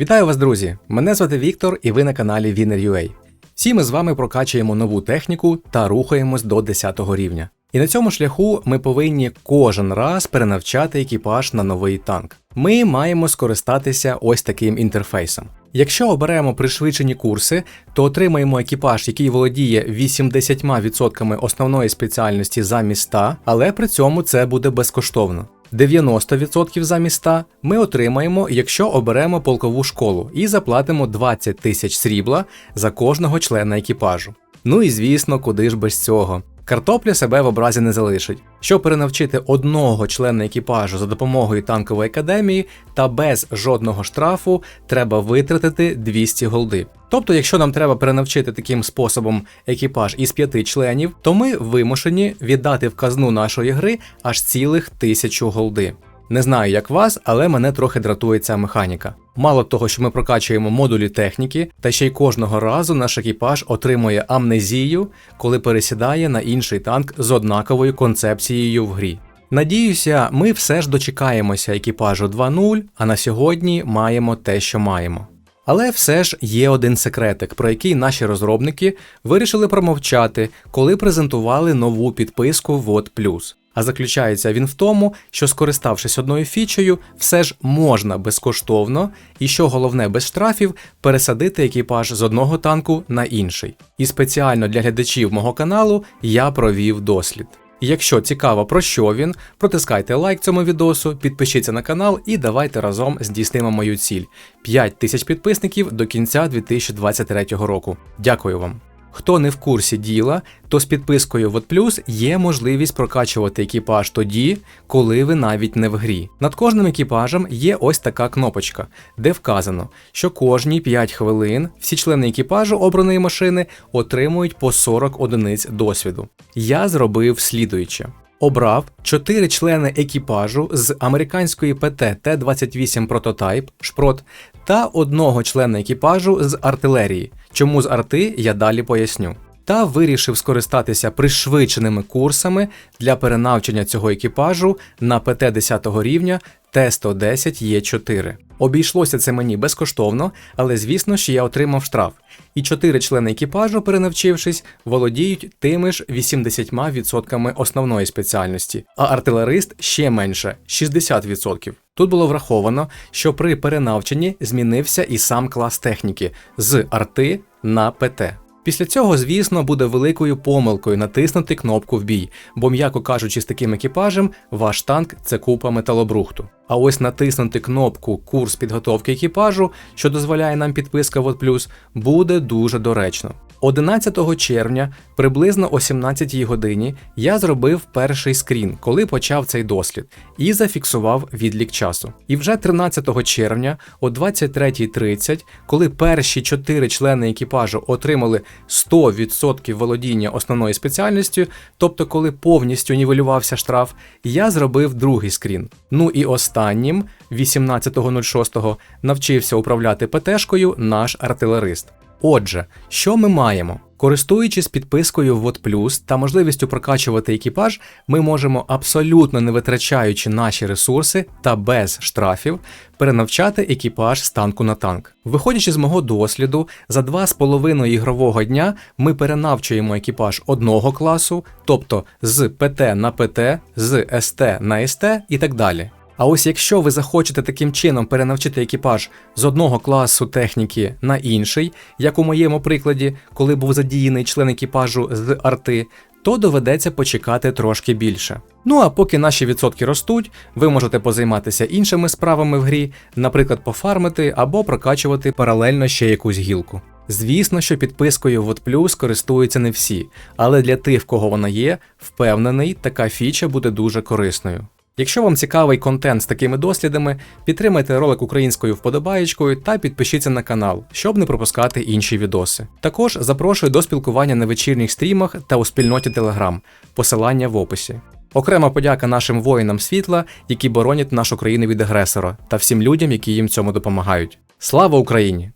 Вітаю вас, друзі! Мене звати Віктор, і ви на каналі Winner.ua. Всі ми з вами прокачуємо нову техніку та рухаємось до 10 рівня. І на цьому шляху ми повинні кожен раз перенавчати екіпаж на новий танк. Ми маємо скористатися ось таким інтерфейсом. Якщо оберемо пришвидшені курси, то отримаємо екіпаж, який володіє 80% основної спеціальності замість 100, але при цьому це буде безкоштовно. 90% замість 100 ми отримаємо, якщо оберемо полкову школу і заплатимо 20 тисяч срібла за кожного члена екіпажу. Ну і звісно, куди ж без цього. Картопля себе в образі не залишить. Щоб перенавчити одного члена екіпажу за допомогою танкової академії та без жодного штрафу, треба витратити 200 голди. Тобто, якщо нам треба перенавчити таким способом екіпаж із п'яти членів, то ми вимушені віддати в казну нашої гри аж цілих тисячу голди. Не знаю, як вас, але мене трохи дратує ця механіка. Мало того, що ми прокачуємо модулі техніки, та ще й кожного разу наш екіпаж отримує амнезію, коли пересідає на інший танк з однаковою концепцією в грі. Надіюся, ми все ж дочекаємося екіпажу 2.0, а на сьогодні маємо те, що маємо. Але все ж є один секретик, про який наші розробники вирішили промовчати, коли презентували нову підписку VOD. А заключається він в тому, що скориставшись одною фічею, все ж можна безкоштовно і, що головне, без штрафів, пересадити екіпаж з одного танку на інший. І спеціально для глядачів мого каналу я провів дослід. Якщо цікаво про що він, протискайте лайк цьому відосу, підпишіться на канал і давайте разом здійснимо мою ціль 5 тисяч підписників до кінця 2023 року. Дякую вам. Хто не в курсі діла, то з підпискою WhatPlus є можливість прокачувати екіпаж тоді, коли ви навіть не в грі. Над кожним екіпажем є ось така кнопочка, де вказано, що кожні 5 хвилин всі члени екіпажу обраної машини отримують по 40 одиниць досвіду. Я зробив слідуюче. Обрав чотири члени екіпажу з американської ПТ Т-28 прототайп Шпрот та одного члена екіпажу з артилерії. Чому з арти я далі поясню. Та вирішив скористатися пришвидшеними курсами для перенавчення цього екіпажу на ПТ 10 рівня Т-110Е4. Обійшлося це мені безкоштовно, але звісно, що я отримав штраф. І чотири члени екіпажу, перенавчившись, володіють тими ж 80% основної спеціальності, а артилерист ще менше 60%. Тут було враховано, що при перенавченні змінився і сам клас техніки з арти на ПТ. Після цього, звісно, буде великою помилкою натиснути кнопку в бій, бо, м'яко кажучи, з таким екіпажем, ваш танк це купа металобрухту. А ось натиснути кнопку Курс підготовки екіпажу, що дозволяє нам підписка VOD Plus, буде дуже доречно. 11 червня, приблизно о 17 годині, я зробив перший скрін, коли почав цей дослід, і зафіксував відлік часу. І вже 13 червня, о 23.30, коли перші 4 члени екіпажу отримали 100% володіння основною спеціальністю, тобто коли повністю нівелювався штраф, я зробив другий скрін. Ну і останнім, 18.06, навчився управляти ПТшкою наш артилерист. Отже, що ми маємо? Користуючись підпискою VOD Plus та можливістю прокачувати екіпаж, ми можемо абсолютно не витрачаючи наші ресурси та без штрафів перенавчати екіпаж з танку на танк. Виходячи з мого досліду, за 2,5 ігрового дня ми перенавчуємо екіпаж одного класу, тобто з ПТ на ПТ, з СТ на СТ і так далі. А ось якщо ви захочете таким чином перенавчити екіпаж з одного класу техніки на інший, як у моєму прикладі, коли був задіяний член екіпажу з арти, то доведеться почекати трошки більше. Ну а поки наші відсотки ростуть, ви можете позайматися іншими справами в грі, наприклад, пофармити або прокачувати паралельно ще якусь гілку. Звісно, що підпискою VOD Plus користуються не всі, але для тих, в кого вона є, впевнений, така фіча буде дуже корисною. Якщо вам цікавий контент з такими дослідами, підтримайте ролик українською вподобаєчкою та підпишіться на канал, щоб не пропускати інші відоси. Також запрошую до спілкування на вечірніх стрімах та у спільноті Telegram, посилання в описі. Окрема подяка нашим воїнам світла, які боронять нашу країну від агресора, та всім людям, які їм цьому допомагають. Слава Україні!